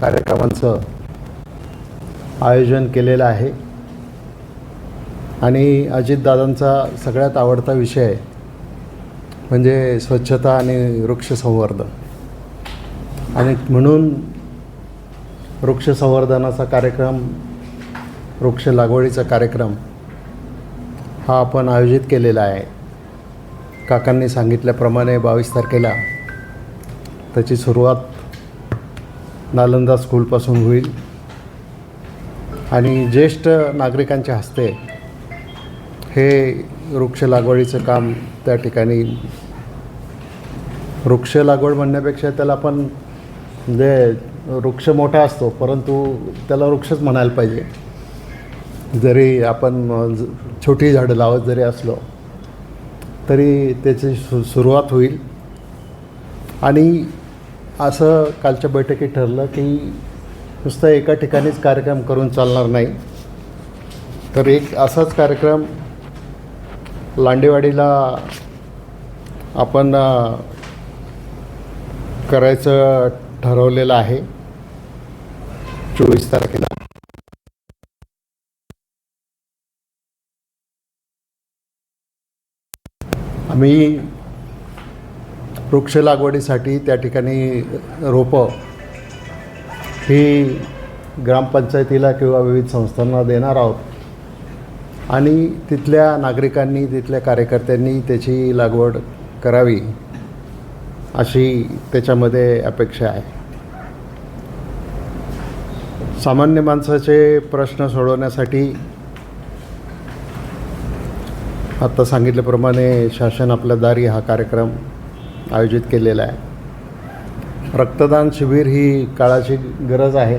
कार्यक्रमांचं आयोजन केलेलं आहे. आणि अजितदादांचा सगळ्यात आवडता विषय म्हणजे स्वच्छता आणि वृक्षसंवर्धन. आणि म्हणून वृक्षसंवर्धनाचा कार्यक्रम वृक्ष लागवडीचा कार्यक्रम हा आपण आयोजित केलेला आहे. काकांनी सांगितल्याप्रमाणे बावीस तारखेला त्याची सुरुवात नालंदा स्कूलपासून होईल. आणि ज्येष्ठ नागरिकांच्या हस्ते हे वृक्ष लागवडीचं काम त्या ठिकाणी वृक्ष लागवड म्हणण्यापेक्षा त्याला आपण म्हणजे वृक्ष मोठा असतो परंतु त्याला वृक्षच म्हणायला पाहिजे. जरी आपण छोटी झाडं लावत जरी असलो तरी त्याची सु सुरुवात होईल. आणि असं कालच्या बैठकीत ठरलं की नुसतं एका ठिकाणीच कार्यक्रम करून चालणार नाही. तर एक असाच कार्यक्रम लांडेवाडीला आपण करायचं ठरवलेलं आहे. चोवीस तारखेला. आम्ही वृक्ष लागवडीसाठी त्या ठिकाणी रोपं ही ग्रामपंचायतीला किंवा विविध संस्थांना देणार आहोत. आणि तिथल्या नागरिकांनी तिथल्या कार्यकर्त्यांनी त्याची लागवड करावी अशी त्याच्यामध्ये अपेक्षा आहे. सामान्य माणसाचे प्रश्न सोडवण्यासाठी आत्ता सांगितल्याप्रमाणे शासन आपल्या दारी हा कार्यक्रम आयोजित केलेला आहे. रक्तदान शिबिर ही काळाची गरज आहे.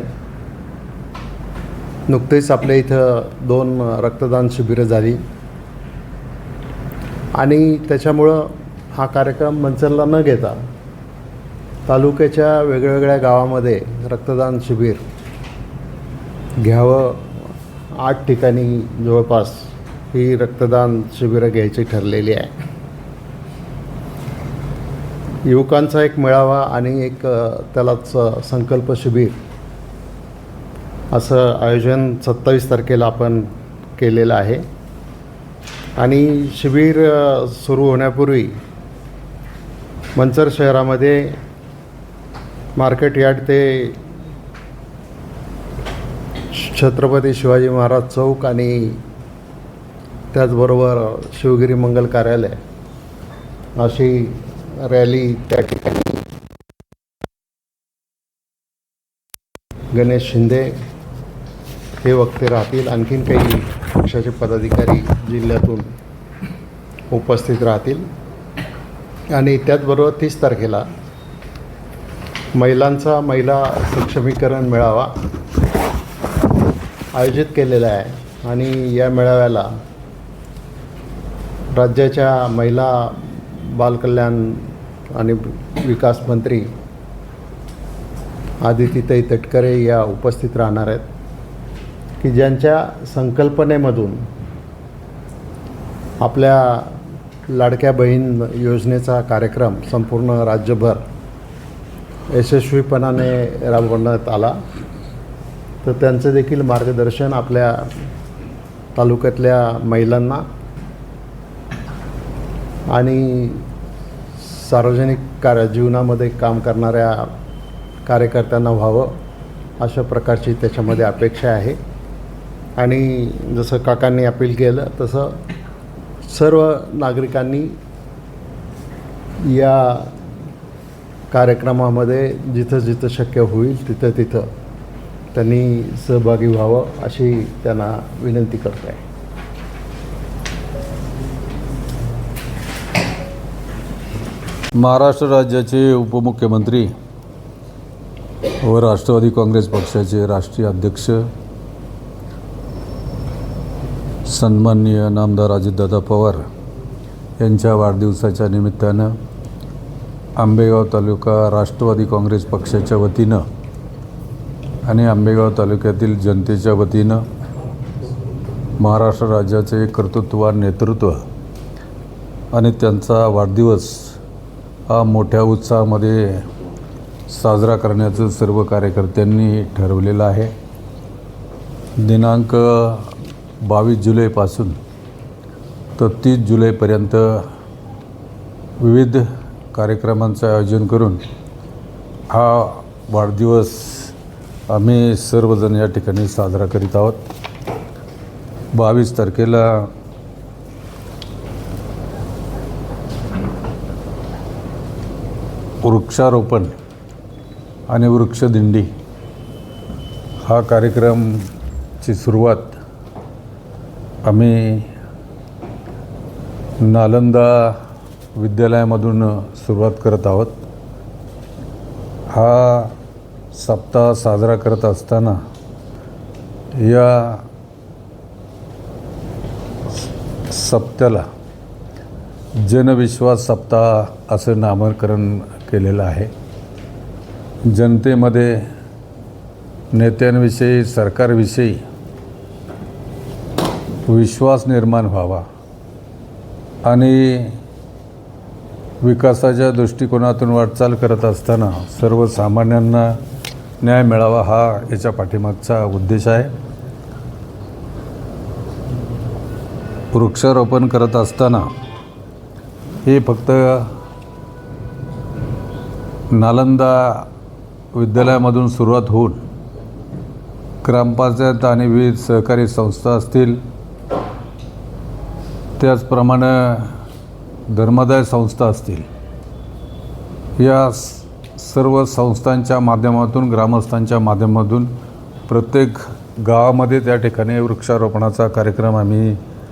नुकतेच आपल्या इथं दोन रक्तदान शिबिरं झाली. आणि त्याच्यामुळं हा कार्यक्रम मंचरला न घेता तालुक्याच्या वेगवेगळ्या गावामध्ये रक्तदान शिबिर घ्यावं. आठ ठिकाणी जवळपास ही रक्तदान शिबिरं घ्यायची ठरलेली आहे. युवकांचा एक मेळावा आणि एक त्यालाच संकल्प शिबिर. असं आयोजन सत्तावीस तारखेला आपण केलेलं आहे. आणि शिबिर सुरू होण्यापूर्वी मंचर शहरामध्ये मार्केट यार्ड ते छत्रपती शिवाजी महाराज चौक आणि त्याचबरोबर शिवगिरी मंगल कार्यालय अशी रॅली त्या ठिकाणी. गणेश शिंदे हे वक्ते राहतील. आणखीन काही पक्षाचे पदाधिकारी जिल्ह्यातून उपस्थित राहतील. आणि त्याचबरोबर तीस तारखेला महिलांचा महिला सक्षमीकरण मेळावा आयोजित केलेला आहे. आणि या मेळाव्याला राज्याच्या महिला बालकल्याण आणि विकास मंत्री आदितीताई तटकरे या उपस्थित राहणार आहेत की ज्यांच्या संकल्पनेमधून आपल्या लाडक्या बहीण योजनेचा कार्यक्रम संपूर्ण राज्यभर यशस्वीपणाने राबवण्यात आला तर त्यांचं देखील मार्गदर्शन आपल्या तालुक्यातल्या महिलांना आणि सार्वजनिक कार्य जीवनामध्ये काम करणाऱ्या कार्यकर्त्यांना व्हावं अशा प्रकारची त्याच्यामध्ये अपेक्षा आहे. आणि जसं काकांनी अपील केलं तसं सर्व नागरिकांनी या कार्यक्रमामध्ये जिथं जिथं शक्य होईल तिथं तिथं त्यांनी सहभागी व्हावं अशी त्यांना विनंती करतो आहे महाराष्ट्र राज्याचे उपमुख्यमंत्री व राष्ट्रवादी काँग्रेस पक्षाचे राष्ट्रीय अध्यक्ष सन्माननीय नामदार अजितदादा पवार यांच्या वाढदिवसाच्या निमित्तानं आंबेगाव तालुका राष्ट्रवादी काँग्रेस पक्षाच्या वतीनं आणि आंबेगाव तालुक्यातील जनतेच्या वतीनं महाराष्ट्र राज्याचे कर्तृत्ववान नेतृत्व आणि त्यांचा वाढदिवस हा मोठ्या उत्साहामध्ये साजरा करण्याचं सर्व कार्यकर्त्यांनी ठरवलेलं आहे. दिनांक बावीस जुलैपासून तर तीस जुलैपर्यंत विविध कार्यक्रमांचं आयोजन करून हा वाढदिवस आम्ही सर्वजण या ठिकाणी साजरा करीत आहोत. बावीस तारखेला वृक्षारोपण आणि वृक्षदिंडी हा कार्यक्रमची सुरुवात आम्ही नालंदा विद्यालयामधून सुरुवात करत आहोत. हा सप्ताह साजरा करत असताना या सप्त्याला जनविश्वास सप्ताह असं नामकरण केलेलं आहे. जनतेमध्ये नेत्यांविषयी सरकारविषयी विश्वास निर्माण व्हावा आणि विकासाच्या दृष्टिकोनातून वाटचाल करत असताना सर्वसामान्यांना न्याय मिळावा हा याच्या पाठीमागचा उद्देश आहे. वृक्षारोपण करत असताना हे फक्त नालंदा विद्यालयामधून सुरुवात होऊन ग्रामपंचायत आणि विविध सहकारी संस्था असतील त्याचप्रमाणे धर्मादाय संस्था असतील या सर्व संस्थांच्या माध्यमातून ग्रामस्थांच्या माध्यमातून प्रत्येक गावामध्ये त्या ठिकाणी वृक्षारोपणाचा कार्यक्रम आम्ही